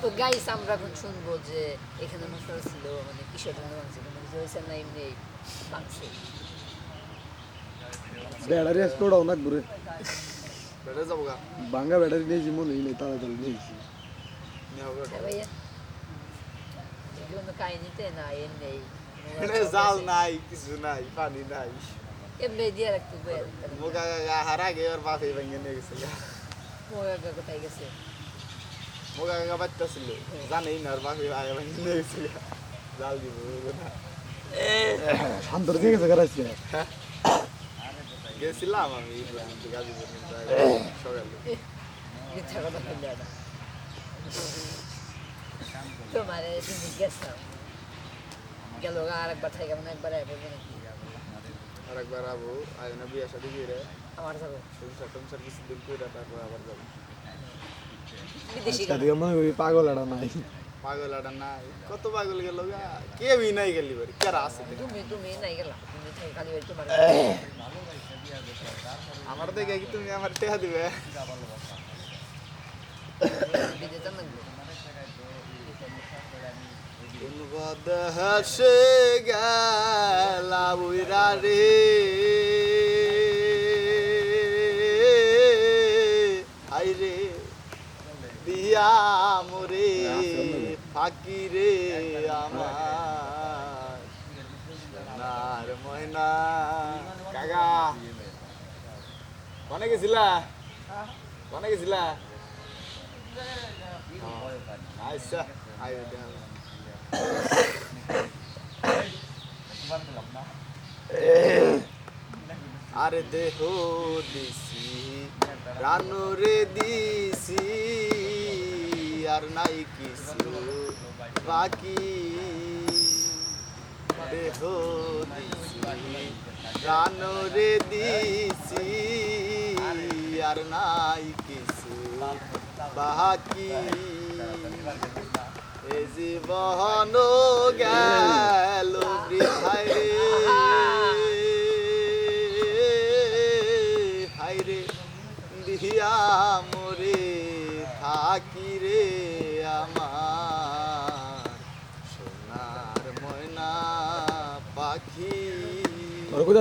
তো গাইস আমরা এখন শুনবো যে এখানে মশলা ছিল মানে কিসের জন্য ভাঙছে কোনো কিছু হয়েছে না এমনি ভাঙছে ব্যাটারি এক্সপ্লোড অনেক ঘুরে বেড়ে যাবো গা ভাঙ্গা ব্যাটারি নিয়েছি মনে নেই তাড়াতাড়ি নিয়েছি নিয়ে হবে হ্যাঁ ভাইয়া এগুলো কাহিনীতে না এমনি এখানে জাল নাই কিছু নাই পানি নাই এমনি দিয়ে রাখতে বইয়া মোগা গা হারা গে ওর বাপে ভেঙে নিয়ে গেছে গা মোগা কোথায় গেছে মোগা গা বাচ্চা ছিল জানেই না ওর বাপে আগে ভেঙে নিয়ে জাল দিব না শান্তর দিয়ে গেছে গাড়াইছে গেছিলাম আমি গাজীপুর সকালে মিথ্যা কথা বললে না তোমার তুমি গেছিলাম গেল আর একবার থেকে মানে একবার আয় নাকি আর একবার আবু আয়না বিয়ে শাদি করে আমার যাব সংসার টংসার কিছুদিন করে তারপর আবার যাব বিদেশি আজকে দিকে মনে করি পাগল এটা নাই। পাগল আটা নাই। কত পাগল গেল গা? কেউই নাই গেলি বাড়ি কেরা আছে? তুমি তুমি নাই গেলাম তুমি থেকে খালি বাড়ি তোমার আমার দেখে কি তুমি আমার টেহা দিবে? জানান হাসে গেলা বুইরা রে। দিয়া মোরে ফাঁকি রে আমার। নার ময়না। কাকা কনে গেছিলা? কনে গেছিলা? আচ্ছা আই আরে দেহ দিছি রানুরে দিছি। আর নাই কিছু বাকি। দেহ দিছি রানুরে দিছি, আর নাই কিছু বাকি। এ জীবন গেল বৃথায় রে। হায় রে দিয়া মোরে থাকি। 何?